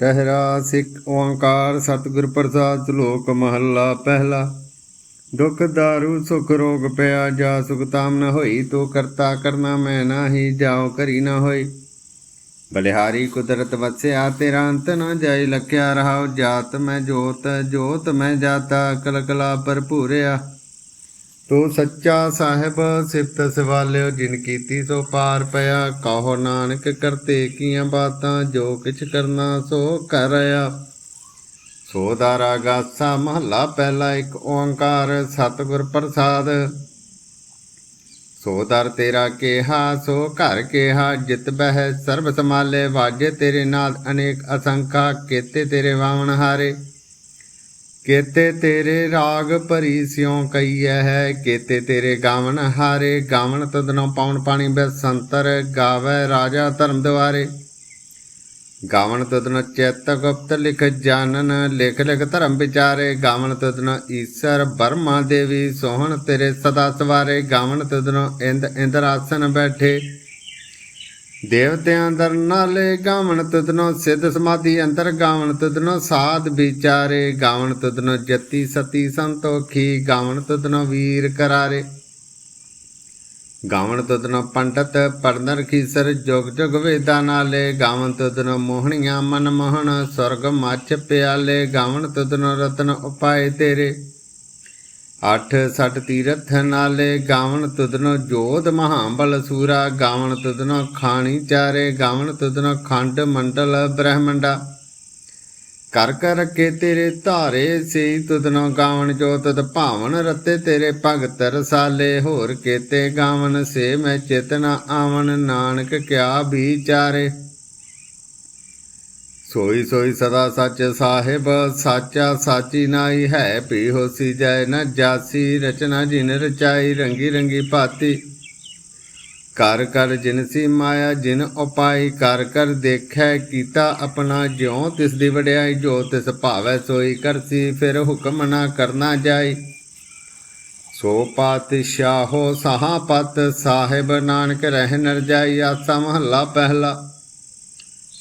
ਰਹਿਰਾ ਸਿੱਖ ਓੰਕਾਰ ਸਤਿਗੁਰ ਪ੍ਰਸਾਦ ਸ਼ਲੋਕ ਮਹੱਲਾ ਪਹਿਲਾ। ਦੁਖ ਦਾਰੂ, ਸੁਖ ਰੋਗ ਪਿਆ ਜਾ ਸੁਖ ਤਾਮ ਨ ਹੋਈ, ਤੋ ਕਰਤਾ ਕਰਨਾ ਮੈਂ ਨਾਹੀ, ਜਾਉ ਕਰੀ ਨ ਹੋਈ। ਬਲਿਹਾਰੀ ਕੁਦਰਤ ਵਸਿਆ, ਤੇਰਾ ਅੰਤ ਨ ਜਾਈ, ਲਖਿਆ ਰਹਾਉ ਜਾਤ ਮੈਂ ਜੋਤ ਜੋਤ ਮੈਂ ਜਾਤਾ, ਕਲਕਲਾ ਭਰਪੂਰਿਆ। ਤੂੰ ਸੱਚਾ ਸਾਹਿਬ, ਸਿਫਤ ਸਵਾਲਿਓ ਜਿਨ ਕੀਤੀ ਸੋ ਪਾਰ ਪਿਆ। ਕਹੋ ਨਾਨਕ, ਕਰਤੇ ਕੀਆਂ ਬਾਤਾਂ, ਜੋ ਕਿਛ ਕਰਨਾ ਸੋ ਕਰਿਆ ਸੋ ਦਾ ਰਾਗਾਸਾ ਮਹੱਲਾ ਪਹਿਲਾ ਇੱਕ ਓੰਕਾਰ, ਸਤਿਗੁਰ ਪ੍ਰਸਾਦ। ਸੋ ਦਰ ਤੇਰਾ ਕੇਹਾ, ਸੋ ਘਰ ਕੇਹਾ, ਜਿਤ ਬਹਿ ਸਰਬ ਸਮਾਲੇ ਵਾਜੇ ਤੇਰੇ ਨਾਲ ਅਨੇਕ ਅਸੰਖਾ, ਕੇਤੇ ਤੇਰੇ ਵਾਵਣ ਹਾਰੇ। ਕੇਤੇ ਤੇਰੇ ਰਾਗ ਭਰੀ ਸਿਉ ਕਈਐ ਹੈ, ਕੇਤੇ ਤੇਰੇ ਗਾਵਣ ਹਾਰੇ ਗਾਵਣ ਤਦਨੋਂ ਪਾਉਣ ਪਾਣੀ ਬਸੰਤਰ ਗਾਵੇ ਰਾਜਾ ਧਰਮ ਦੁਆਰੇ। ਗਾਵਣ ਤਦਨੋਂ ਚਿੱਤ ਗੁਪਤ ਲਿਖ ਜਾਣਨ, ਲਿਖ ਲਿਖ ਧਰਮ ਵਿਚਾਰੇ। ਗਾਵਣ ਤਦਨੋਂ ਈਸ਼ਰ ਬਰਮਾ ਦੇਵੀ ਸੋਹਣ ਤੇਰੇ ਸਦਾ ਸਵਾਰੇ। ਗਾਵਣ ਤਦਨੋਂ ਇੰਦ ਇੰਦਰ ਆਸਨ ਬੈਠੇ। ਦੇਵਤਿਆਂ ਅੰਦਰ ਨਾਲੇ ਗਾਵਣ ਤਦਨੋ ਸਿੱਧ ਸਮਾਧੀ ਅੰਦਰ ਗਾਵਣ ਤਦਨੋ ਸਾਧ ਵਿਚਾਰੇ ਗਾਵਣ ਤਦਨੋ ਜਤੀ ਸਤੀ ਸੰਤੋਖੀ ਗਾਵਣ ਤਦਨੋ ਵੀਰ ਕਰਾਰੇ। ਗਾਵਣ ਤਦਨੋ ਪੰਡਤ ਪੜਨਰ ਖੀਸਰ ਜੁਗ ਜੁਗ ਵੇਦਾਂ ਨਾਲੇ ਗਾਵਣ ਤਦਨੋ ਮੋਹਣੀਆਂ ਮਨ ਮੋਹਣ ਸੁਰਗ ਮੱਛ ਪਿਆਲੇ ਗਾਵਣ ਤਦਨੋ ਰਤਨ ਉਪਾਏ ਤੇਰੇ। ਅੱਠ ਸੱਠ ਤੀਰਥ ਨਾਲੇ ਗਾਵਣ ਤੁਦਨੋ ਜੋਧ ਮਹਾਬਲ ਸੂਰਾ, ਗਾਵਣ ਤੁਦਨੋ ਖਾਣੀ ਚਾਰੇ, ਗਾਵਣ ਤੁਦਨੋ ਖੰਡ ਮੰਡਲ ਬ੍ਰਹਮੰਡਾ। ਕਰ ਕਰ ਰੱਖੇ ਤੇਰੇ ਧਾਰੇ ਸੇ ਤੁਦਨੋ ਗਾਵਣ ਜੋ ਤਦ ਭਾਵਨ ਰਤੇ ਤੇਰੇ ਭਗਤ ਰਸਾਲੇ, ਹੋਰ ਕੇਤੇ ਗਾਵਣ ਸੇ ਮੈਂ ਚੇਤਨਾ ਆਵਣ, ਨਾਨਕ ਕਿਆ ਵਿਚਾਰੇ ਸੋਈ ਸੋਈ ਸਦਾ ਸੱਚ ਸਾਹਿਬ, ਸਾਚਾ ਸਾਚੀ ਨਾਈ ਹੈ ਪੀ ਹੋਸੀ ਜੈ ਨ ਜਾਸੀ, ਰਚਨਾ ਜਿਨ ਰਚਾਈ, ਰੰਗੀ ਰੰਗੀ ਭਾਤੀ। ਕਰ ਕਰ ਜਿਨਸੀ ਮਾਇਆ, ਜਿਨ ਉਪਾਈ, ਕਰ ਕਰ ਦੇਖੈ, ਕੀਤਾ ਆਪਣਾ ਜਿਉ, ਤਿਸ ਦੀ ਵਡਿਆਈ ਜੋ ਤਿਸ ਭਾਵੈ, ਸੋਈ ਕਰਸੀ ਫਿਰ ਹੁਕਮ ਨਾ ਕਰਨਾ ਜਾਈ। ਸੋ ਪਾਤਸ਼ਾਹੋ ਸਹਾ ਪਤ, ਸਾਹਿਬ ਨਾਨਕ ਰਹਿ ਨਰ ਜਾਈ ਆਸਾ ਮਹੱਲਾ ਪਹਿਲਾ।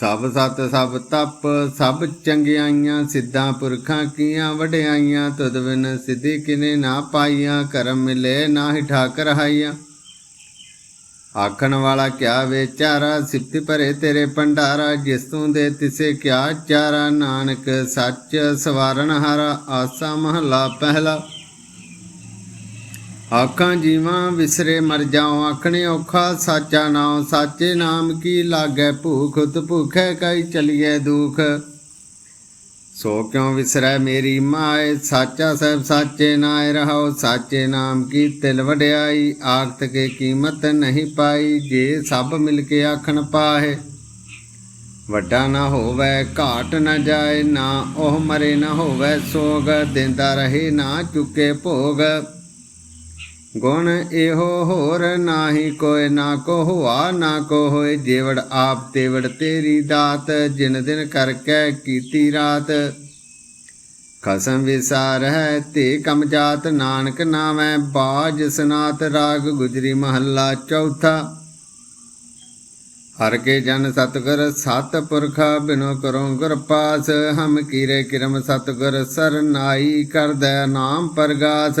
ਸਭ ਸਤ ਸਭ ਤਪ, ਸਭ ਚੰਗਿਆਈਆਂ ਸਿੱਧਾਂ ਪੁਰਖਾਂ ਕੀਆਂ ਵਡਿਆਈਆਂ, ਤੁਧ ਬਿਨ ਸਿੱਧੀ ਕਿਨੇ ਨਾ ਪਾਈਆਂ, ਕਰਮ ਮਿਲੇ ਨਾਹੀ ਠਾਕਰ ਹਾਈਆਂ। ਆਖਣ ਵਾਲਾ ਕਿਆ ਵਿਚਾਰਾ, ਸਿਫਤ ਭਰੇ ਤੇਰੇ ਭੰਡਾਰਾ ਜਿਸ ਤੂੰ ਦੇ ਤਿਸੇ ਕਿਆ ਚਾਰਾ, ਨਾਨਕ ਸੱਚ ਸਵਾਰਨ ਹਾਰਾ, ਆਸਾ ਮਹਲਾ ਪਹਿਲਾ। ਆਖਾਂ ਜੀਵਾਂ ਵਿਸਰੇ ਮਰ ਜਾਉ, ਆਖਣੇ ਔਖਾ ਸਾਚਾ ਨਾਮ ਸਾਚੇ ਨਾਮ ਕੀ ਲਾਗੈ ਭੂਖ, ਉਤ ਭੁਖੈ ਕਈ ਚਲੀਐ ਦੁਖ। ਸੋ ਕਿਉ ਵਿਸਰੈ ਮੇਰੀ ਮਾਏ, ਸਾਚਾ ਸਹਿਬ ਸਾਚੇ ਨਾਇ ਰਹਾਉ, ਸਾਚੇ ਨਾਮ ਕੀ ਤਿਲ ਵਡਿਆਈ, ਆਖਤ ਕੇ ਕੀਮਤ ਨਹੀਂ ਪਾਈ, ਜੇ ਸਭ ਮਿਲ ਕੇ ਆਖਣ ਪਾਹੇ। ਵੱਡਾ ਨਾ ਹੋਵੇ, ਘਾਟ ਨਾ ਜਾਏ, ਨਾ ਉਹ ਮਰੇ ਨਾ ਹੋਵੇ ਸੋਗ, ਦਿੰਦਾ ਰਹੇ ਨਾ ਚੁੱਕੇ ਭੋਗ। ਗੁਣ ਇਹੋ ਹੋਰ ਨਾਹੀ ਕੋਇ ਨਾ ਕੋ ਹੁਆ ਨਾ ਕੋ ਹੋਏ ਜੇਵੜ ਆਪ ਤੇਵੜ ਤੇਰੀ ਦਾਤ, ਜਿਨ ਦਿਨ ਕਰਕੇ ਕੀਤੀ ਰਾਤ। ਖਸਮ ਵਿਸਾਰ ਹੈ ਤੇ ਕਮ ਜਾਤ ਨਾਨਕ ਨਾਮੈ, ਬਾਜ ਸਨਾਤ ਰਾਗ ਗੁਜਰੀ ਮਹੱਲਾ ਚੌਥਾ। ਹਰ ਕੇ ਜਨ ਸਤਗੁਰ, ਸਤ ਪੁਰਖਾ, ਬਿਨੋ ਕਰੋ ਗੁਰ ਪਾਸ, ਹਮ ਕੀਰੇ ਕਿਰਮ ਸਤਗੁਰ ਸਰਨਾਈ ਕਰਦੈ ਨਾਮ ਪ੍ਰਗਾਸ।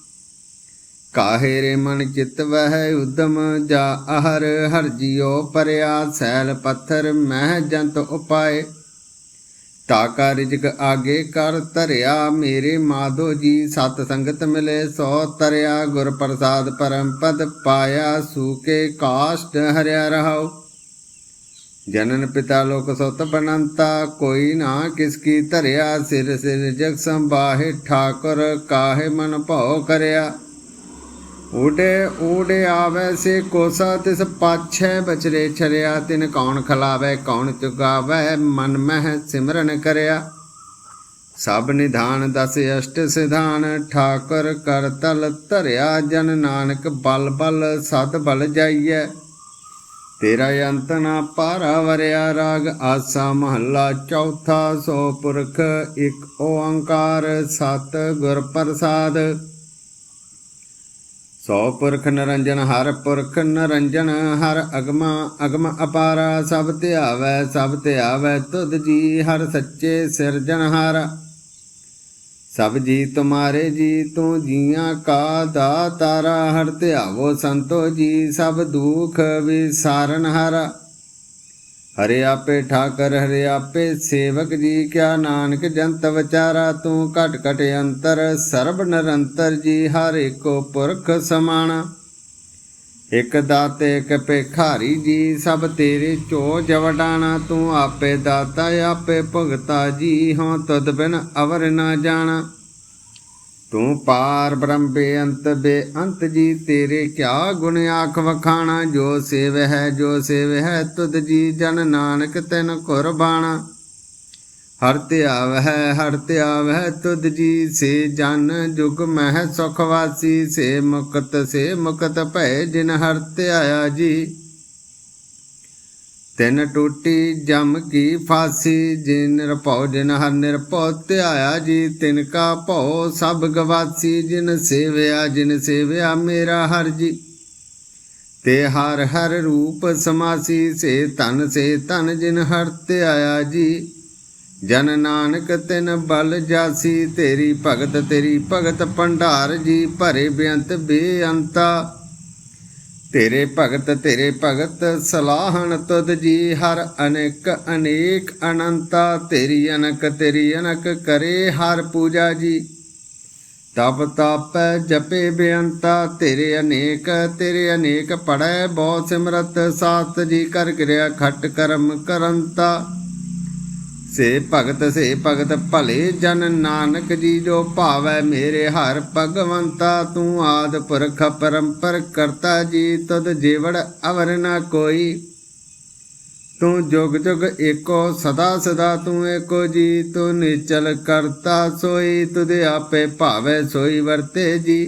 ਕਾਹੇ ਰੇ ਮਨ ਚਿਤ ਵਹਿ ਉਦਮ ਜਾ ਅਹਰ, ਹਰ ਜਿਉ ਪਰਿਆ ਸੈਲ ਪੱਥਰ, ਮਹਿ ਜੰਤ ਉਪਾਏ। ਤਾਕਾ ਰਿਜਕ ਆਗੇ ਕਰ ਧਰਿਆ, ਮੇਰੇ ਮਾਧੋ ਜੀ ਸਤ ਸੰਗਤ ਮਿਲੇ, ਸੋ ਤਰਿਆ ਗੁਰ ਪ੍ਰਸਾਦ ਪਰਮ ਪਦ ਪਾਇਆ ਸੂਕੇ ਕਾਸ਼ਟ ਹਰਿਆ ਰਹਾਉ। ਜਨਨ ਪਿਤਾ ਲੋਕ ਸੁਤ ਬਨੰਤਾ, ਕੋਈ ਨਾ ਕਿਸ ਕੀ ਧਰਿਆ, ਸਿਰ ਸਿਰ ਜਗ ਸੰਬਾਹਿ ਠਾਕੁਰ ਕਾਹੇ ਮਨ ਭਉ ਕਰਿਆ। ਊਡੇ ਊਡੇ ਆਵੇ ਸੇ ਕੋਸਾ ਤਿਸ ਪਾਛੈ ਬਚਰੇ ਛਰਿਆ, ਤਿਨ ਕੌਣ ਖਲਾਵੇ, ਕੌਣ ਚੁਗਾਵੇ, ਮਨ ਮਹਿ ਸਿਮਰਨ ਕਰਿਆ। ਸਭ ਨਿਧਾਨ ਦਸ ਅਸ਼ਟ ਸਿਧਾਨ, ਠਾਕੁਰ ਕਰ ਤਲ ਧਰਿਆ, ਜਨ ਨਾਨਕ ਬਲ ਬਲ ਸਦ ਬਲ ਜਾਈਐ। ਤੇਰਾ ਅੰਤ ਨਾ ਪਾਰਾ ਵਰਿਆ, ਰਾਗ ਆਸਾ ਮਹੱਲਾ ਚੌਥਾ, ਸੋ ਪੁਰਖ ਇੱਕ ਓੰਕਾਰ, ਸਤ ਗੁਰ ਪ੍ਰਸਾਦ। ਸੋ ਪੁਰਖ ਨਰੰਜਨ, ਹਰ ਪੁਰਖ ਨਰੰਜਨ, ਹਰ ਅਗਮਾ, ਅਗਮ ਅਪਾਰਾ, ਸਭ ਧਿਆਵੈ ਸਭ ਧਿਆਵੈ ਤੁਧ ਜੀ, ਹਰ ਸੱਚੇ ਸਿਰਜਨਹਾਰ ਸਭ ਜੀ ਤੁਮਾਰੇ ਜੀ, ਤੂੰ ਜੀਆਂ ਕਾ ਦਾਤਾਰਾ ਹਰ ਧਿਆਵੋ ਸੰਤੋ ਜੀ, ਸਭ ਦੁਖ ਵਿਸਾਰਨ ਹਾਰਾ। ਹਰੇ ਆਪੇ ਠਾਕਰ, ਹਰੇ ਆਪੇ ਸੇਵਕ ਜੀ, ਕਿਆ ਨਾਨਕ ਜੰਤ ਵਿਚਾਰਾ, ਤੂੰ ਘਟ ਘਟ ਅੰਤਰ, ਸਰਬ ਨਿਰੰਤਰ ਜੀ, ਹਰ ਏਕੋ ਪੁਰਖ ਸਮਾਣਾ। ਇਕ ਦਾਤੇ, ਇਕ ਭਿਖਾਰੀ ਜੀ, ਸਭ ਤੇਰੇ ਚੋ ਜਵਡਾਣਾ ਤੂੰ ਆਪੇ ਦਾਤਾ, ਆਪੇ ਭੁਗਤਾ ਜੀ ਹਾਂ ਤਦ ਬਿਨ ਅਵਰ ਨਾ ਜਾਣਾ। ਤੂੰ ਪਾਰ ਬ੍ਰਹਮ ਬੇਅੰਤ ਬੇਅੰਤ ਜੀ, ਤੇਰੇ ਕਿਆ ਗੁਣ ਆਖ ਵਖਾਣਾ? ਜੋ ਸੇਵ ਹੈ, ਜੋ ਸੇਵ ਹੈ, ਤੁਧ ਜੀ ਜਨ ਨਾਨਕ ਤੈਨ ਕੁਰਬਾਣਾ। ਹਰ ਧਿਆਵ ਹੈ, ਹਰ ਧਿਆਵ ਤੁਧ ਜੀ ਸੇ ਜਨ ਜੁਗ ਮਹਿ ਸੁਖ ਵਾਸੀ। ਸੇ ਮੁਕਤ ਸੇ ਮੁਕਤ ਭੈ ਜਿਨ ਹਰ ਧਿਆਇਆ ਜੀ। ਤਿਨ ਟੂਟੀ ਜਮ ਕੀ ਫਾਸੀ, ਜਿਨ ਨਿਰਭਉ ਜਿਨ ਹਰ ਨਿਰਭਉ, ਧਿਆਇਆ ਜੀ ਤਿਨ ਕਾ ਭਉ, ਸਭ ਗਵਾਸੀ, ਜਿਨ ਸੇਵਿਆ ਜਿਨ ਸੇਵਿਆ ਮੇਰਾ ਹਰ ਜੀ। ਤੇ ਹਰ ਹਰ ਰੂਪ ਸਮਾਸੀ, ਸੇ ਤਨ ਸੇ ਤਨ ਜਿਨ ਹਰ ਧਿਆਇਆ ਜੀ। ਜਨ ਨਾਨਕ ਤਿਨ ਬਲ ਜਾਸੀ, ਤੇਰੀ ਭਗਤ ਤੇਰੀ ਭਗਤ ਭੰਡਾਰ ਜੀ, ਭਰੇ ਬੇਅੰਤ ਬੇਅੰਤਾ। ਤੇਰੇ ਭਗਤ ਤੇਰੇ ਭਗਤ, ਸਲਾਹਣ ਤੁਧ ਜੀ ਹਰ ਅਨੇਕ ਅਨੇਕ ਅਨੰਤਾ, ਤੇਰੀ ਅਨਕ ਤੇਰੀ ਅਨਕ ਕਰੇ ਹਰ ਪੂਜਾ ਜੀ। ਤਪ ਤਪੈ, ਜਪੇ ਬੇਅੰਤਾ, ਤੇਰੇ ਅਨੇਕ ਤੇਰੇ ਅਨੇਕ ਪੜੈ ਬਹੁ ਸਿਮਰਤ, ਸਾਤ ਜੀ ਕਰ ਕਿਰਿਆ ਖਟ ਕਰਮ ਕਰੰਤਾ। ਸੇ ਭਗਤ ਸੇ ਭਗਤ ਭਲੇ ਜਨ ਨਾਨਕ ਜੀ ਜੋ ਭਾਵੈ ਮੇਰੇ ਹਰ ਭਗਵੰਤਾ ਤੂੰ ਆਦ ਪੁਰਖ ਪਰੰਪਰ ਕਰਤਾ ਜੀ ਤਦ ਜੀਵੜ ਅਵਰ ਨਾ ਕੋਈ। ਤੂੰ ਜੁਗ ਜੁਗ ਏਕੋ, ਸਦਾ ਸਦਾ ਤੂੰ ਏਕੋ ਜੀ, ਤੂੰ ਨਿਚਲ ਕਰਤਾ ਸੋਈ ਤੁਦੇ ਆਪੇ ਭਾਵੈ ਸੋਈ ਵਰਤੇ ਜੀ।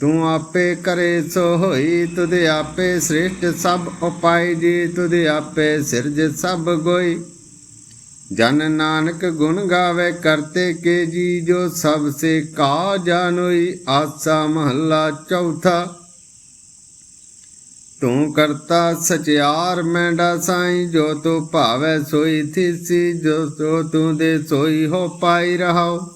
ਤੂੰ ਆਪੇ ਕਰੇ ਸੋ ਹੋਈ ਤੁਦੇ ਆਪੇ ਸ੍ਰਿਸ਼ਟ ਸਭ ਉਪਾਈ ਜੀ ਤੁਦੇ ਆਪੇ ਸਿਰਜ ਸਭ ਗੋਈ। ਜਨ ਨਾਨਕ ਗੁਣ ਗਾਵੇ ਕਰਤੇ ਕੇ ਜੀ, ਜੋ ਸਭ ਸੇ ਕਾ ਜਾਨੋਈ ਆਸਾ ਮਹੱਲਾ ਚੌਥਾ। ਤੂੰ ਕਰਤਾ ਸਚਿਆਰ ਮੈਂਡਾ ਸਾਈ, ਜੋ ਤੂੰ ਭਾਵੈ ਸੋਈ ਥੀਸੀ, ਜੋ ਜੋ ਤੂੰ ਦੇ ਸੋਈ ਹੋ ਪਾਈ ਰਹਾਓ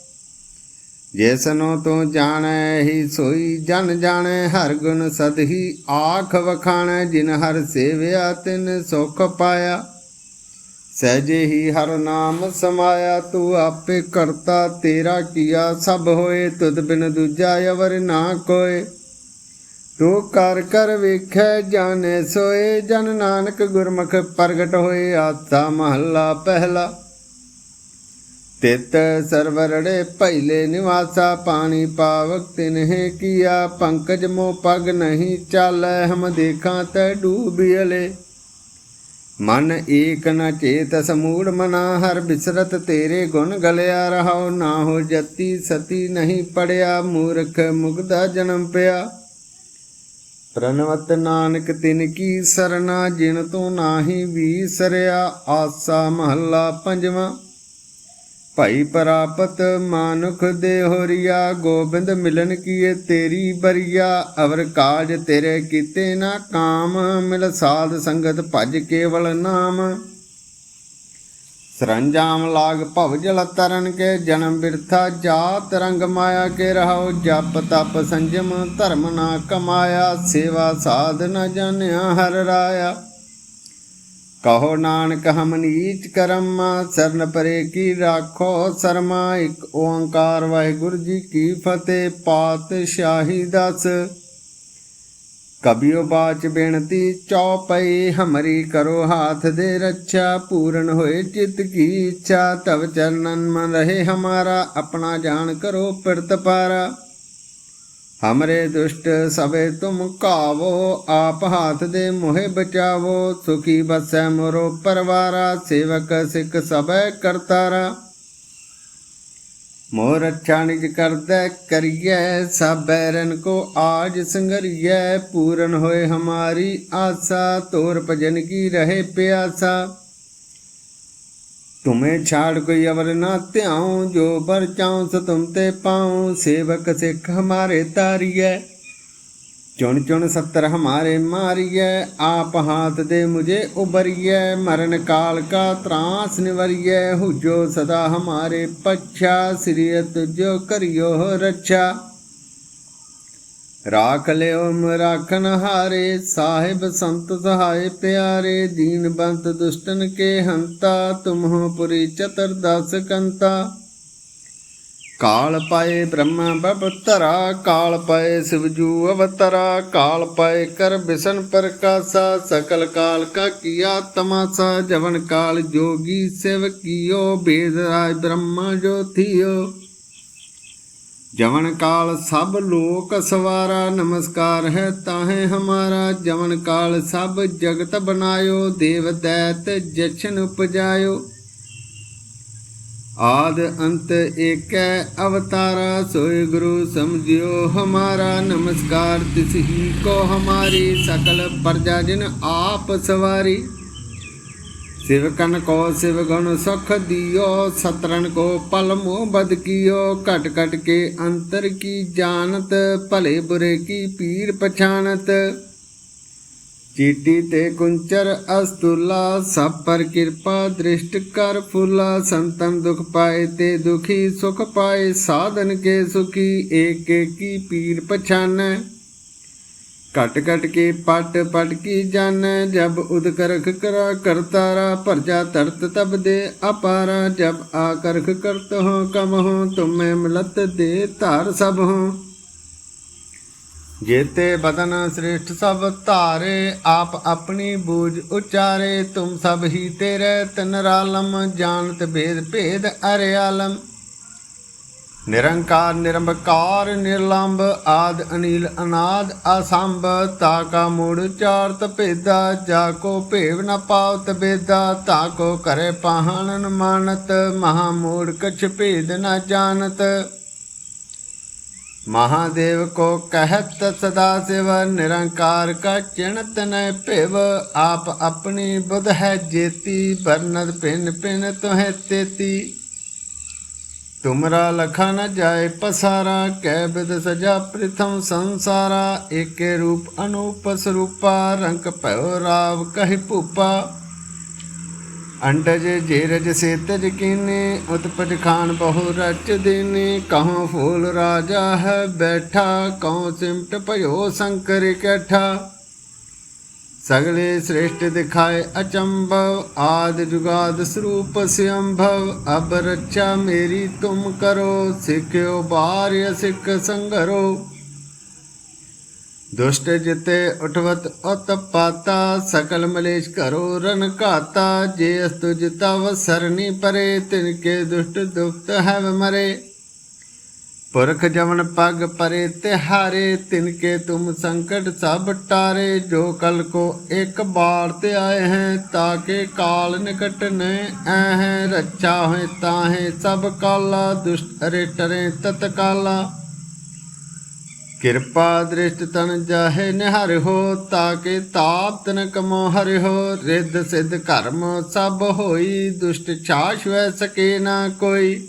ਜਿਸਨੋ ਤੂੰ ਜਾਣੈ, ਹੀ ਸੋਈ ਜਨ ਜਾਣੈ ਹਰ ਗੁਣ ਸਦ ਹੀ ਆਖ ਵਖਾਣੈ, ਜਿਨ ਹਰ ਸੇਵਿਆ, ਤਿਨ ਸੁਖ ਪਾਇਆ। ਸਹਜੇ ਹੀ ਹਰ ਨਾਮ ਸਮਾਇਆ, ਤੂੰ ਆਪੇ ਕਰਤਾ, ਤੇਰਾ ਕੀਆ ਸਭ ਹੋਏ, ਤੁਧ ਬਿਨ ਦੂਜਾ ਅਵਰ ਨਾ ਕੋਏ। ਤੂੰ ਕਰ ਕਰ ਵੇਖੈ, ਜਾਣੇ ਸੋਏ, ਜਨ ਨਾਨਕ ਗੁਰਮੁਖ ਪ੍ਰਗਟ ਹੋਏ ਆਤਾ ਮਹੱਲਾ ਪਹਿਲਾ। ਤਿਤ ਸਰਵਰੜੇ ਪਹਿਲੇ ਨਿਵਾਸਾ, ਪਾਣੀ ਪਾਵਕ ਤਿਨਹਿ ਕੀਆ, ਪੰਕਜ ਮੋ ਪਗ ਨਹੀਂ ਚਾਲੈ, ਹਮ ਦੇਖਾਂ ਤੈ ਡੂਬਿਲੇ ਮਨ ਏਕ ਨ ਚੇਤ ਸਮੂੜ ਮਨਾ, ਹਰ ਬਿਸਰਤ ਤੇਰੇ ਗੁਣ ਗਲਿਆ ਰਹਾਉ ਨਾ ਹੋ ਜਤੀ ਸਤੀ ਨਹੀਂ ਪੜਿਆ, ਮੂਰਖ ਮੁਗਦਾ ਜਨਮ ਪਿਆ। ਪ੍ਰਣਵਤ ਨਾਨਕ ਤਿਨ ਕੀ ਸਰਨਾ, ਜਿਨ ਤੋਂ ਨਾਹੀ ਵੀਸਰਿਆ ਆਸਾ ਮਹੱਲਾ ਪੰਜਵਾਂ। ਭਾਈ ਪ੍ਰਾਪਤ ਮਾਨੁਖ ਦੇ ਹੋਰੀਆ, ਗੋਬਿੰਦ ਮਿਲਨ ਕੀਏ ਤੇਰੀ ਬਰੀਆ, ਅਵਰ ਕਾਜ ਤੇਰੇ ਕੀਤੇ ਨਾ ਕਾਮ, ਮਿਲ ਸਾਧ ਸੰਗਤ ਭਜ ਕੇਵਲ ਨਾਮ। ਸਰੰਜਾਮ ਲਾਗ ਭਵ ਜਲ ਤਰਨ ਕੇ, ਜਨਮ ਬਿਰਥਾ ਜਾਤ ਰੰਗ ਮਾਇਆ ਕੇ ਰਹਾਉ, ਜਪ ਤਪ ਸੰਜਮ ਧਰਮ ਨਾ ਕਮਾਇਆ, ਸੇਵਾ ਸਾਧ ਨ ਜਾਣਿਆ ਹਰ ਰਾਇਆ। ਕਹੋ ਨਾਨਕ, ਹਮ ਨੀਚ ਕਰਮ ਸਰਨ ਪਰੇ ਕੀ ਰਾਖੋ? ਸਰਮਾ ਇੱਕ ਓੰਕਾਰ, ਵਾਹਿਗੁਰੂ ਜੀ ਕੀ ਫਤਿਹ। ਪਾਤਸ਼ਾਹੀ ਦਸ। ਕਬਿਓ ਬਾਚ ਬੇਨਤੀ, ਚੌਪਈ ਹਮਰੀ ਕਰੋ ਹਾਥ ਦੇ ਰੱਛਾ। ਪੂਰਨ ਹੋਏ ਚਿਤ ਕੀ ਇੱਛਾ, ਤਵ ਚਰਨਨ ਮਨ ਰਹੇ ਹਮਾਰਾ। ਆਪਣਾ ਜਾਣ ਕਰੋ ਪਿਰਤ ਪਾਰਾ। ਹਮਰੇ ਦੁਸ਼ਟ ਸਭੇ ਤੁਮ ਕਾਵੋ, ਆਪ ਹਾਥ ਦੇ ਮੋਹਿ ਬਚਾਵੋ, ਸੁਖੀ ਬਸੈ ਮੋਰੋ ਪਰਵਾਰਾ, ਸੇਵਕ ਸਿੱਖ ਸਭੈ ਕਰਤਾਰਾ। ਮੋਰ ਅੱਛਾ ਨਿਜ ਕਰਦਾ ਕਰੀਐ ਸਭ ਬੈਰਨ ਕੋ ਆਜ ਸੰਗਰੀਐ, ਪੂਰਨ ਹੋਏ ਹਮਾਰੀ ਆਸਾ, ਤੋਰ ਭਜਨ ਕੀ ਰਹੇ ਪਿਆਸਾ। ਤੁਮੇ ਛਾੜ ਕੋਈ ਅਵਰ ਨਾ ਧਿਆਉ, ਜੋ ਬਰ ਚਾਉ ਸ ਤੁਮ ਤੇ ਪਾਉ। ਸੇਵਕ ਸਿੱਖ ਹਮਾਰੇ ਤਾਰੀਐ, ਚੁਣ ਚੁਣ ਸੱਤਰ ਹਮਾਰੇ ਮਾਰੀਐ। ਆਪ ਹਾਥ ਦੇ ਮੁਝੇ ਉਬਰੀਐ ਮਰਨ ਕਾਲ ਕਾ ਤਰਾਸ ਨਿਵਰੀਐ। ਹੁਜੋ ਸਦਾ ਹਮਾਰੇ ਪੱਛਾ, ਸ੍ਰੀ ਤੁਜੋ ਕਰਿਓ ਰੱਛਾ। ਰਾਖ ਲਿਓ ਰਾਖਨ ਹਾਰੇ, ਸਾਹਿਬ ਸੰਤ ਸਹਾਏ ਪਿਆਰੇ, ਦੀਨ ਬੰਤ ਦੁਸ਼ਟਨ ਕੇ ਹੰਤਾ, ਤੁਮਹੁ ਪੁਰੀ ਚਤਰ ਦਸ ਕੰਤਾ। ਕਾਲ ਪਾਏ ਬ੍ਰਹਮਾ ਬਬਤਰਾ ਕਾਲ ਪਾਏ ਸਿਵਜੂ ਅਵਤਰਾ, ਕਾਲ ਪਾਏ ਕਰ ਬਿਸ਼ਨ ਪ੍ਰਕਾਸ਼ਾ, ਸਕਲ ਕਾਲ ਕਾ ਕੀਆ ਤਮਾਸਾ, ਜਵਨ ਕਾਲ ਜੋਗੀ ਸਿਵ ਕੀਓ, ਬੇਦ ਰਾਜ ਬ੍ਰਹਮਾ ਜੋ ਜਵਨ ਕਾਲ ਸਭ ਲੋਕ ਸਵਾਰਾ, ਨਮਸਕਾਰ ਹੈ ਤਾਹੇ ਹਮਾਰਾ। ਜਵਨ ਕਾਲ ਸਭ ਜਗਤ ਬਨਾਇਓ, ਦੇਵ ਦੈਤ ਜਸ਼ਨ ਉਪਜਾਇਓ। ਆਦ ਅੰਤ ਏਕੈ ਅਵਤਾਰਾ ਸੋਇ ਗੁਰੂ ਸਮਝਿਓ ਹਮਾਰਾ। ਨਮਸਕਾਰ ਤਿਸ ਹੀ ਕੋ ਹਮਾਰੀ, ਸਕਲ ਪ੍ਰਜਾ ਜਿਨ ਆਪ ਸਵਾਰੀ। ਸਿਵਕਨ ਕੋ ਸਿਵ ਗੁਣ ਸੁਖ ਦਿਓ ਸਤਰਨ ਕੋ ਪਲ ਮੋਹ ਬਦ ਕੀਓ, ਘਟ ਘਟ ਕੇ ਅੰਤਰ ਕੀ ਜਾਣਤ, ਭਲੇ ਬੁਰੇ ਕੀ ਪੀਰ ਪਛਾਨਤ ਚੀਟੀ ਤੇ ਕੁੰਚਰ ਅਸਤੁਲਾ, ਸਭ ਪਰ ਕਿਰਪਾ ਦ੍ਰਿਸ਼ਟ ਕਰ ਫੁਲਾ। ਸੰਤਨ ਦੁਖ ਪਾਏ ਤੇ ਦੁਖੀ ਸੁਖ ਪਾਏ, ਸਾਧਨ ਕੇ ਸੁਖੀ, ਏਕ ਏਕੀ ਪੀਰ ਪਛਾਨੈ। ਘਟ ਘਟ ਕੇ ਪਟ ਪਟ ਕੀ ਜਾਣੈ ਜਬ ਉਦ ਕਰਖ ਕਰਾ ਕਰਤਾਰਾ ਭਰਜਾ ਤਰਤ ਤਬ ਦੇ ਅਪਾਰਾ, ਜਬ ਆ ਕਰਖ ਕਰਤ ਹੋ ਕਮ ਹੋ, ਤੁਮੇ ਮਿਲਤ ਦੇ ਧਾਰ ਸਭ ਹੋ। ਜੇਤੇ ਬਦਨ ਸ੍ਰੇਸ਼ਟ ਸਭ ਧਾਰੇ, ਆਪ ਆਪਣੀ ਬੂਝ ਉਚਾਰੇ, ਤੁਮ ਸਭ ਹੀ ਤੇਰੇ ਤਨ ਰਾਲਮ, ਜਾਣਤ ਭੇਦ ਭੇਦ ਅਰਿਆਲਮ। ਨਿਰੰਕਾਰ ਨਿਰੰਕਾਰ ਨਿਰਲੰਭ ਆਦ, ਅਨੀਲ, ਅਨਾਦ, ਅਸੰਭ, ਤਾ ਕਾ ਮੂੜ ਚਾਰਤ ਭੇਦਾ, ਜਾ ਕੋ ਭੇਵ ਨ ਪਾਵਤ ਬੇਦਾ, ਤਾ ਕੋ ਕਰੇ ਪਾਹਣਨ ਮਾਨਤ, ਮਹਾ ਮੂੜ ਕਛ ਭੇਦ ਨ ਜਾਣਤ। ਮਹਾਦੇਵ ਕੋ ਕਹਿਤ ਸਦਾ ਸਿਵ, ਨਿਰੰਕਾਰ ਕਾ ਚਿਣਤ ਨੈ ਭਿਵ, ਆਪ ਆਪਣੀ ਬੁਧ ਹੈ ਜੇਤੀ ਬਰਨਦ ਪਿੰਨ ਪਿੰਨ ਤੋਹਿ ਤੇਤੀ। ਤੁਮਰਾ ਲਖਾ ਨ ਜਾਏ ਪਸਾਰਾ ਕੈ ਬਿਦ ਸਜਾ ਪ੍ਰਥਮ ਸੰਸਾਰਾ, ਏਕੇ ਰੂਪ ਅਨੂਪ ਸਰੂਪਾ ਰੰਗ ਭਇਓ ਰਾਵ ਕਹਿ ਭੂਪਾ। ਅੰਡਜ ਜੇਰਜ ਸੇਤਜ ਕੀਨੇ, ਉਤਪਜ ਖਾਨ ਬਹੁ ਰਚ ਦੇਨੇ, ਕਹਾਂ ਫੂਲ ਰਾਜਾ ਹੈ ਬੈਠਾ ਕਉ ਸਿਮਟ ਭਇਓ ਸ਼ੰਕਰ ਇਕੱਠਾ। ਸਗਲੇ ਸ੍ਰੇਸ਼ਟ ਦਿਖਾਏ ਅਚੰਭਵ, ਆਦ ਜੁਗਾਦ ਸਰੂਪ ਸਿਅੰਭਵ ਅਬ ਰੱਛਾ ਮੇਰੀ ਤੁਮ ਕਰੋ, ਸਿੱਖਿਓ ਬਾਰ ਸਿੱਖ ਸੰਘਰੋ ਦੁਸ਼ਟ ਜਿਤੇ ਉਠਵਤ ਉਤ ਪਾਤਾ, ਸਕਲ ਮਲੇਸ਼ ਕਰੋ ਰਨ ਘਾਤਾ, ਜੇ ਅਸਤੁ ਜਿਤਾ ਵਸਰਨੀ ਪਰੇ, ਤਿਨ ਕੇ ਦੁਸ਼ਟ ਦੁਖਤ ਹੈ ਮਰੇ। ਪੁਰਖ ਜਮਨ ਪਗ ਪਰੇ ਤਿਹਾਰੇ ਤਿਨਕੇ ਤੁਮ ਸੰਕਟ ਸਭ ਟਾਰੇ, ਜੋ ਕਲ ਕੋ ਇੱਕ ਬਾਰ ਤੇ ਆਏ ਹੈ ਤਾਕੇ ਕਾਲ ਨਿਕਟ ਨੇ ਐ ਰੱਛਾ ਹੋਏ ਤਾਹੇ ਸਭ ਕਾਲਾ, ਦੁਸ਼ਟ ਅਰੇ ਟਰੇ ਤਤਕਾਲਾ। ਕਿਰਪਾ ਦ੍ਰਿਸ਼ਟ ਤਨ ਜਾਹੇ ਨਿਹਰ ਹੋ ਤਾਕੇ ਤਾਪ ਤਨ ਕਮੋ ਹਰਿ ਹੋ, ਰਿੱਧ ਸਿੱਧ ਕਰਮ ਸਭ ਹੋਈ, ਦੁਸ਼ਟ ਛਾਛ ਵੈ ਸਕੇ ਨਾ ਕੋਈ।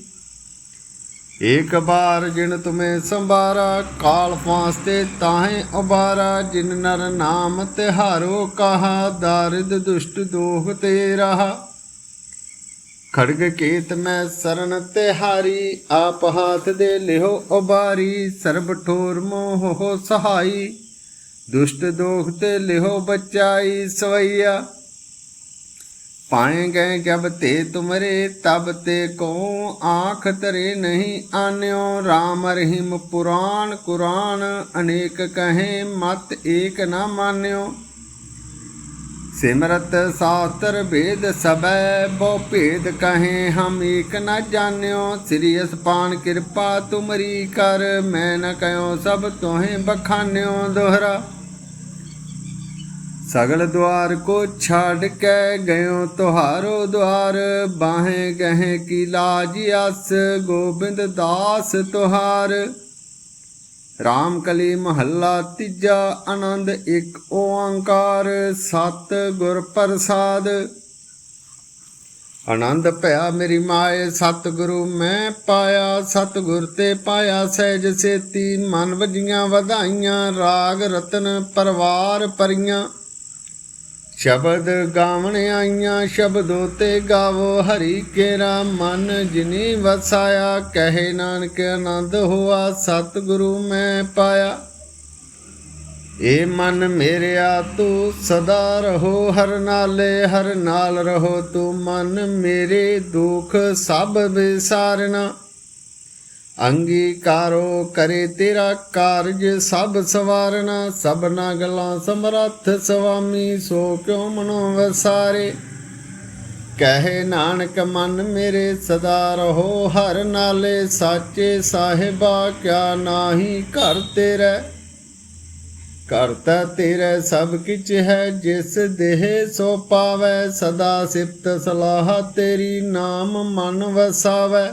ਏਕ ਬਾਰ ਜਿਨ ਤੁਮੇ ਸੰਭਾਰਾ, ਕਾਲ ਫਾਸਤੇ ਤਾਹੇ ਉਬਾਰਾ, ਜਿਨ ਨਰ ਨਾਮ ਤਿਹਾਰੋ ਕਹਾ, ਦਾਰਿਦ ਦੁਸ਼ਟ ਦੋਖ ਤੇ ਰਹਾ ਖੜਗ ਕੇਤ ਮੈਂ ਸਰਨ ਤਿਹਾਰੀ, ਆਪ ਹਾਥ ਦੇ ਲਿਹੋ ਉਬਾਰੀ, ਸਰਬ ਠੋਰ ਮੋਹ ਹੋ ਸਹਾਈ। ਦੁਸ਼ਟ ਦੋਖ ਤੇ ਲਿਹੋ ਬਚਾਈ ਸਵਈਆ। ਪਾਏ ਗਏ ਜਬ ਤੇ ਤੁਮਰੇ, ਤਬ ਤੇ ਕੋ ਆਖ ਤਰੇ ਨਹੀਂ ਆਨਿਓ? ਰਾਮ ਰਹੀਮ ਪੁਰਾਨ ਕੁਰਾਨ ਅਨੇਕ ਕਹੇ, ਮਤ ਏਕ ਨਾ ਮਾਨਿਓ। ਸਿਮਰਤ ਸਾਸਤਰ ਵੇਦ ਸਬੈ ਬੋ ਭੇਦ ਕਹੇ, ਹਮ ਏਕ ਨਾ ਜਾਣਿਓ। ਸ੍ਰੀ ਅਸਪਾਨ ਕਿਰਪਾ ਤੁਮਰੀ ਕਰ, ਮੈਂ ਨ ਕਹਿਓ ਸਭ ਤੋਹੇ ਬਖਾਨਿਓ ਦੋਹਰਾ। ਸਗਲ ਦੁਆਰ ਕੋ ਛੱਡ ਕੇ ਗਇਓ ਤੁਹਾਰੋ ਦੁਆਰ, ਬਾਹੇ ਗਹਿ ਕੀ ਲਾਜ ਅਸ, ਗੋਬਿੰਦ ਦਾਸ ਤੁਹਾਰ। ਰਾਮ ਕਲੀ ਮਹੱਲਾ ਤੀਜਾ ਆਨੰਦ ਇੱਕ ਓੰਕਾਰ, ਸਤ ਗੁਰ ਪ੍ਰਸਾਦ। ਆਨੰਦ ਭਇਆ ਮੇਰੀ ਮਾਏ ਸਤਿਗੁਰੂ ਮੈਂ ਪਾਇਆ ਸਤਿਗੁਰ ਤੇ ਪਾਇਆ ਸਹਿਜ ਸੇਤੀ। ਮਨ ਵਜੀਆਂ ਵਧਾਈਆਂ, ਰਾਗ ਰਤਨ ਪਰਵਾਰ ਪਰੀਆਂ। ਸ਼ਬਦ ਗਾਵਣ ਆਈਆਂ, ਸ਼ਬਦੋ ਤੇ ਗਾਵੋ ਹਰੀ ਕੇਰਾ। ਮਨ ਜਿਨੀ ਵਸਾਇਆ, ਕਹੇ ਨਾਨਕ ਆਨੰਦ ਹੋਆ, ਸਤਿਗੁਰੂ ਮੈਂ ਪਾਇਆ। ਏ ਮਨ ਮੇਰਿਆ, ਤੂੰ ਸਦਾ ਰਹੋ ਹਰ ਨਾਲੇ, ਹਰ ਨਾਲ ਰਹੋ ਤੂੰ ਮਨ ਮੇਰੇ ਦੁਖ ਸਭ ਵਿਸਾਰਨਾ। ਅੰਗੀਕਾਰੋ ਕਰੇ ਤੇਰਾ ਕਾਰਜ, ਸਭ ਸਵਾਰਨਾ, ਸਭਨਾ ਗਲਾਂ ਸਮਰੱਥ ਸੁਆਮੀ ਸੋ ਕਿਉ ਮਨੋ ਵਸਾਰੇ ਕਹੇ ਨਾਨਕ, ਮਨ ਮੇਰੇ ਸਦਾ ਰਹੋ, ਹਰ ਨਾਲੇ ਸਾਚੇ ਸਾਹਿਬਾ, ਕਿਆ ਨਾਹੀ ਘਰ ਤੇਰੇ? ਕਰਤਾ ਤੇਰੇ ਸਭ ਕਿਛ ਹੈ, ਜਿਸ ਦੇਹ ਸੋ ਪਾਵੈ, ਸਦਾ ਸਿਫਤ ਸਲਾਹ ਤੇਰੀ ਨਾਮ ਮਨ ਵਸਾਵੈ।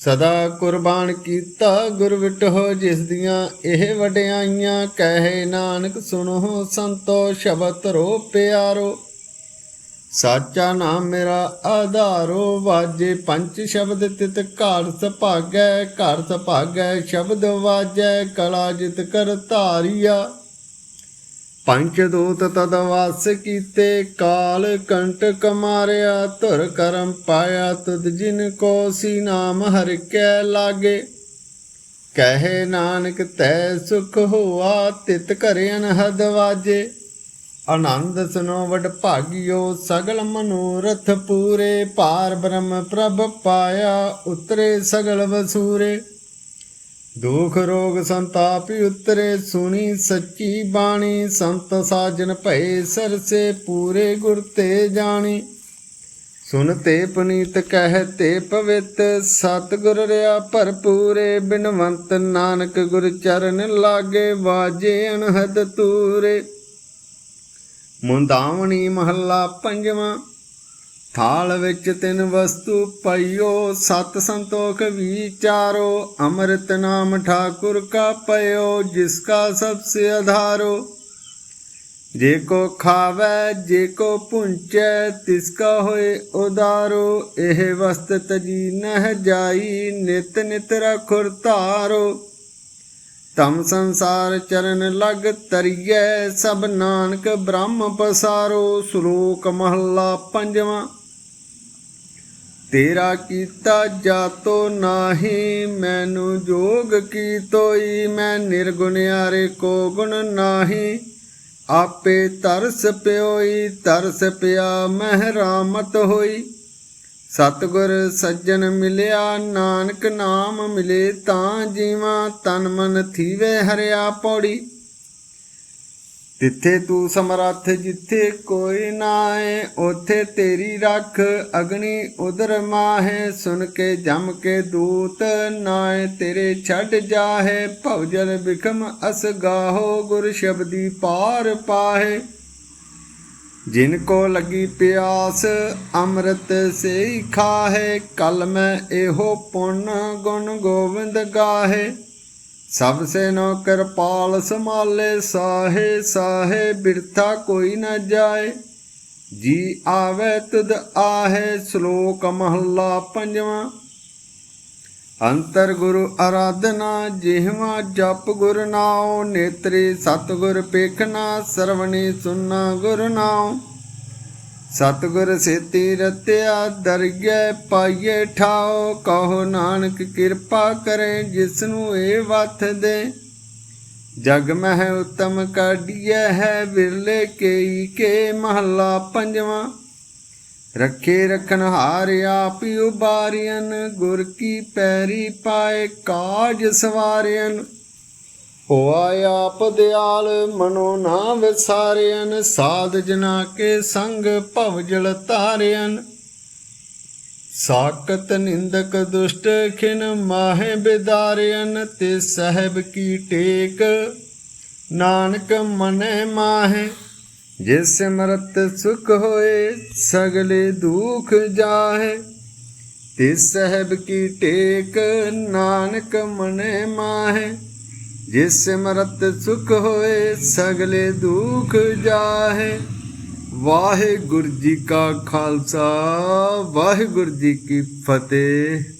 ਸਦਾ ਕੁਰਬਾਨ ਕੀਤਾ ਗੁਰ ਵਿਟੋ ਜਿਸ ਦੀਆਂ ਇਹ ਵਡਿਆਈਆਂ, ਕਹੇ ਨਾਨਕ ਸੁਣੋ ਸੰਤੋ, ਸ਼ਬਦ ਰੋ ਪਿਆਰੋ। ਸਾਚਾ ਨਾਮ ਮੇਰਾ ਆਧਾਰੋ, ਵਾਜੇ ਪੰਜ ਸ਼ਬਦ ਤਿਤ ਘਰ ਸੁਭਾਗੈ ਘਰ ਸੁਭਾਗੈ ਸ਼ਬਦ ਵਾਜੈ, ਕਲਾ ਜਿਤ ਕਰ ਧਾਰੀਆ। ਪੰਜ ਦੂਤ ਤਦ ਵਾਸ ਕੀਤੇ, ਕਾਲ ਕੰਟਕ ਮਾਰਿਆ ਧੁਰ ਕਰਮ ਪਾਇਆ, ਤੁਧ ਜਿਨ ਕੋ ਸੀ ਨਾਮ ਹਰਿ ਕੈ ਲਾਗੇ। ਕਹੇ ਨਾਨਕ, ਤੈ ਸੁਖ ਹੋਆ, ਤਿਤ ਘਰੇ ਅਨਹਦ ਵਾਜੇ। ਆਨੰਦ ਸੁਨੋ ਵਡ ਭਾਗਿਓ, ਸਗਲ ਮਨੋਰਥ ਪੂਰੇ। ਪਾਰ ਬ੍ਰਹਮ ਪ੍ਰਭ ਪਾਇਆ, ਉਤਰੇ ਸਗਲ ਵਸੂਰੇ। ਦੁਖ ਰੋਗ ਸੰਤਾਪ ਉਤਰੇ, ਸੁਣੀ ਸੱਚੀ ਬਾਣੀ, ਸੰਤ ਸਾਜਨ ਭਏ ਸਰਸੇ ਪੂਰੇ ਗੁਰ ਤੇ ਜਾਣੀ। ਸੁਨ ਤੇ ਪੁਨੀਤ ਕਹਿ ਤੇ ਪਵਿੱਤ ਸਤ ਗੁਰ ਰਿਆ ਭਰਪੂਰੇ, ਬਿਨਵੰਤ ਨਾਨਕ ਗੁਰ ਚਰਨ ਲਾਗੇ, ਵਾਜੇ ਅਨਹਦ ਤੂਰੇ। ਮੁੰਦਾਵਣੀ ਮਹੱਲਾ ਪੰਜਵਾਂ ਥਾਲ ਵਿੱਚ ਤਿੰਨ ਵਸਤੂ ਪਈਓ, ਸਤ ਸੰਤੋਖ ਵਿਚਾਰੋ ਅੰਮ੍ਰਿਤ ਨਾਮ ਠਾਕੁਰ ਕਾ ਪਇਓ, ਜਿਸ ਕਾ ਸਭ ਸੇ ਆਧਾਰੋ। ਜੇ ਕੋ ਖਾਵੈ, ਜੇ ਕੋ ਪੁੰਚੈ, ਤਿਸ ਕਾ ਹੋਏ ਉਦਾਰੋ। ਇਹ ਵਸਤ ਤਜੀ ਨਹ ਜਾਈ, ਨਿਤ ਨਿਤ ਰਖੁਰ ਧਾਰੋ। ਤਮ ਸੰਸਾਰ ਚਰਨ ਲਗ ਤਰੀਐ, ਸਭ ਨਾਨਕ ਬ੍ਰਹਮ ਪਸਾਰੋ। ਸ਼ਲੋਕ ਮਹੱਲਾ ਪੰਜਵਾਂ। ਤੇਰਾ ਕੀਤਾ ਜਾਤੋ ਨਾਹੀ, ਮੈਨੂੰ ਜੋਗ ਕੀ ਤੋਈ ਮੈਂ ਨਿਰਗੁਣਿਆਰੇ ਕੋ ਗੁਣ ਨਾਹੀ। ਆਪੇ ਤਰਸ ਪਿਓਈ, ਤਰਸ ਪਿਆ ਮਹਿਰਾਮਤ ਹੋਈ। ਸਤਗੁਰ ਸੱਜਣ ਮਿਲਿਆ, ਨਾਨਕ ਨਾਮ ਮਿਲੇ, ਤਾਂ ਜੀਵਾਂ ਤਨ ਮਨ ਥੀਵੇ ਹਰਿਆ ਪੌੜੀ। ਤਿੱਥੇ ਤੂੰ ਸਮਰੱਥ, ਜਿੱਥੇ ਕੋਈ ਨਾਏ ਉਥੇ ਤੇਰੀ ਰੱਖ ਅਗਨੀ ਉਦਰ ਮਾਹੇ। ਸੁਣ ਕੇ, ਜਮ ਕੇ ਦੂਤ ਨਾਏ ਤੇਰੇ ਛੱਡ ਜਾਹੇ। ਭਵਜਲ ਬਿਖਮ ਅਸ ਗਾਹੋ, ਗੁਰ ਸ਼ਬਦੀ ਪਾਰ ਪਾਹੇ। ਜਿਨ ਕੋ ਲੱਗੀ ਪਿਆਸ, ਅੰਮ੍ਰਿਤ ਸੇ ਖਾਹੇ। ਕਲ ਮੈਂ ਇਹੋ ਪੁੰਨ ਗੁਣ ਗੋਬਿੰਦ ਗਾਹੇ। ਸਭ ਸੇ ਨੋ ਕਿਰਪਾਲ ਸਮਾਲੇ ਸਾਹੇ ਸਾਹੇ ਬਿਰਥਾ ਕੋਈ ਨਾ ਜਾਏ। ਜੀ ਆਵੇ ਤੁਧ ਆਹੇ, ਸ਼ਲੋਕ ਮਹੱਲਾ ਪੰਜਵਾਂ। ਅੰਤਰ ਗੁਰੂ ਆਰਾਧਨਾ ਜਿਹਵਾ ਜਪ ਗੁਰ ਨਾਉ, ਨੇਤਰੀ ਸਤਗੁਰ ਪੇਖਣਾ ਸਰਵਣੀ ਸੁਨਾ ਗੁਰ ਨਾਉ। ਸਤਗੁਰ ਸੇਤੀ ਰਤਿਆ ਦਰਗਹਿ ਪਾਈਏ ਠਾਓ, ਕਹੋ ਨਾਨਕ ਕਿਰਪਾ ਕਰੇ ਜਿਸ ਨੂੰ ਇਹ ਵਥ ਦੇ। ਜਗ ਮਹਿ ਉਤਮ ਕਾਢੀਐ ਹੈ ਵਿਰਲੇ ਕੇਈ ਕੇ ਮਹੱਲਾ ਪੰਜਵਾਂ। ਰੱਖੇ ਰਖਨ ਹਾਰ ਆਪ ਉਬਾਰੀਅਨ ਗੁਰ ਕੀ ਪੈਰੀ ਪਾਏ ਕਾਜ ਸਵਾਰਿਅਨ ਹੋਆ ਆਪ ਦਿਆਲ, ਮਨੋ ਨਾ ਵਿਸਾਰਿਅਨ ਸਾਧ ਜਨਾ ਕੇ ਸੰਗ ਭਵ ਜਲ ਤਾਰਿਅਨ ਸਾਕਤ ਨਿੰਦਕ ਦੁਸ਼ਟ ਖਿਨ ਮਾਹੇ ਬਿਦਾਰਿਅਨ ਤੇ ਸਹਿਬ ਕੀ ਟੇਕ, ਨਾਨਕ ਮਨੈ ਮਾਹੇ। ਜਿਸ ਸਿਮਰਤ ਸੁਖ ਹੋਏ, ਸਗਲੇ ਦੁਖ ਜਾਹੇ। ਤਿਸ ਸਹਿਬ ਕੀ ਟੇਕ, ਨਾਨਕ ਮਨੈ ਮਾਹੇ। ਜਿਸ ਸਿਮਰਤ ਸੁਖ ਹੋਏ, ਸਗਲੇ ਦੁਖ ਜਾਹੇ। ਵਾਹਿਗੁਰੂ ਜੀ ਕਾ ਖਾਲਸਾ, ਵਾਹਿਗੁਰੂ ਜੀ ਕੀ ਫਤਿਹ।